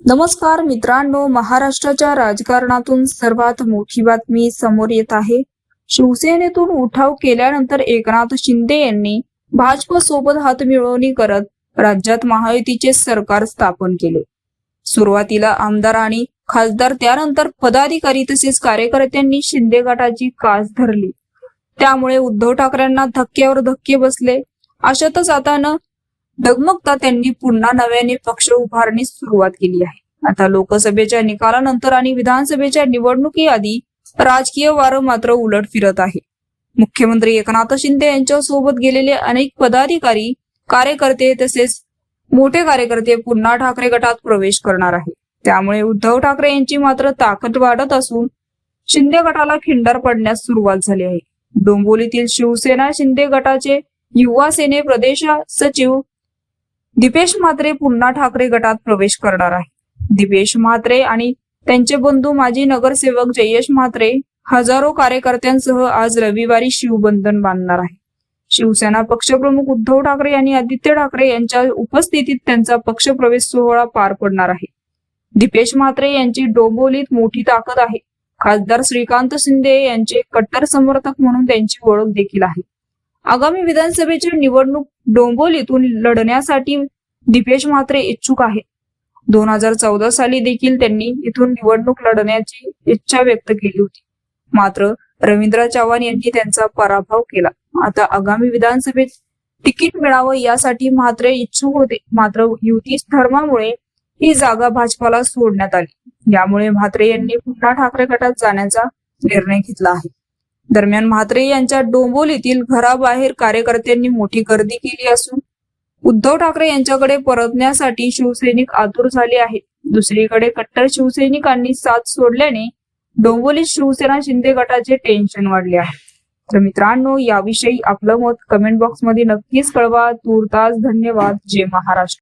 नमस्कार मित्रांनो महाराष्ट्राच्या राजकारणातून सर्वात मोठी बातमी समोर येत आहे. शिवसेनेतून उठाव केल्यानंतर एकनाथ शिंदे यांनी भाजप सोबत हातमिळवणी करत राज्यात महायुतीचे सरकार स्थापन केले. सुरुवातीला आमदार आणि खासदार त्यानंतर पदाधिकारी तसेच कार्यकर्त्यांनी शिंदे गटाची कास धरली. त्यामुळे उद्धव ठाकरेंना धक्क्यावर धक्के बसले. अशातच आता न डगमगता त्यांनी पुन्हा नव्याने पक्ष उभारणीस सुरुवात केली आहे. आता लोकसभेच्या निकालानंतर आणि विधानसभेच्या निवडणुकीआधी राजकीय वारं मात्र उलट फिरत आहे. मुख्यमंत्री एकनाथ शिंदे यांच्या सोबत गेलेले अनेक पदाधिकारी कार्यकर्ते तसेच मोठे कार्यकर्ते पुन्हा ठाकरे गटात प्रवेश करणार आहे त्यामुळे उद्धव ठाकरे यांची मात्र ताकद वाढत असून शिंदे गटाला खिंडार पडण्यास सुरुवात झाली आहे. डोंबोलीतील शिवसेना शिंदे गटाचे युवा सेने प्रदेश सचिव दिपेश म्हात्रे पुन्हा ठाकरे गटात प्रवेश करणार आहे. दिपेश म्हात्रे आणि त्यांचे बंधू माजी नगरसेवक जयेश म्हात्रे हजारो कार्यकर्त्यांसह आज रविवारी शिवबंधन बांधणार आहे. शिवसेना पक्षप्रमुख उद्धव ठाकरे आणि आदित्य ठाकरे यांच्या उपस्थितीत त्यांचा पक्षप्रवेश सोहळा पार पडणार आहे. दिपेश म्हात्रे यांची डोंबोलीत मोठी ताकद आहे. खासदार श्रीकांत शिंदे यांचे कट्टर समर्थक म्हणून त्यांची ओळख देखील आहे. आगामी विधानसभेची निवडणूक डोंबोलीतून लढण्यासाठी दिपेश म्हात्रे इच्छुक आहेत. दोन हजार चौदा साली देखील त्यांनी इथून निवडणूक लढण्याची इच्छा व्यक्त केली होती. मात्र रवींद्र चव्हाण यांनी त्यांचा पराभव केला. आता आगामी विधानसभेत तिकीट मिळावं यासाठी म्हात्रे इच्छुक होते. मात्र युती धर्मामुळे ही जागा भाजपाला सोडण्यात आली. यामुळे म्हात्रे यांनी पुन्हा ठाकरे गटात जाण्याचा निर्णय घेतला आहे. दरम्यान म्हात्रे यांच्या डोंबोलीतील घराबाहेर कार्यकर्त्यांनी मोठी गर्दी केली असून उद्धव ठाकरे यांच्याकडे परतण्यासाठी शिवसैनिक आतुर झाले आहेत. दुसरीकडे कट्टर शिवसैनिकांनी साथ सोडल्याने डोंबोलीत शिवसेना शिंदे गटाचे टेन्शन वाढले आहे. तर मित्रांनो याविषयी आपलं मत कमेंट बॉक्समध्ये नक्कीच कळवा. तूर्तास धन्यवाद. जय महाराष्ट्र.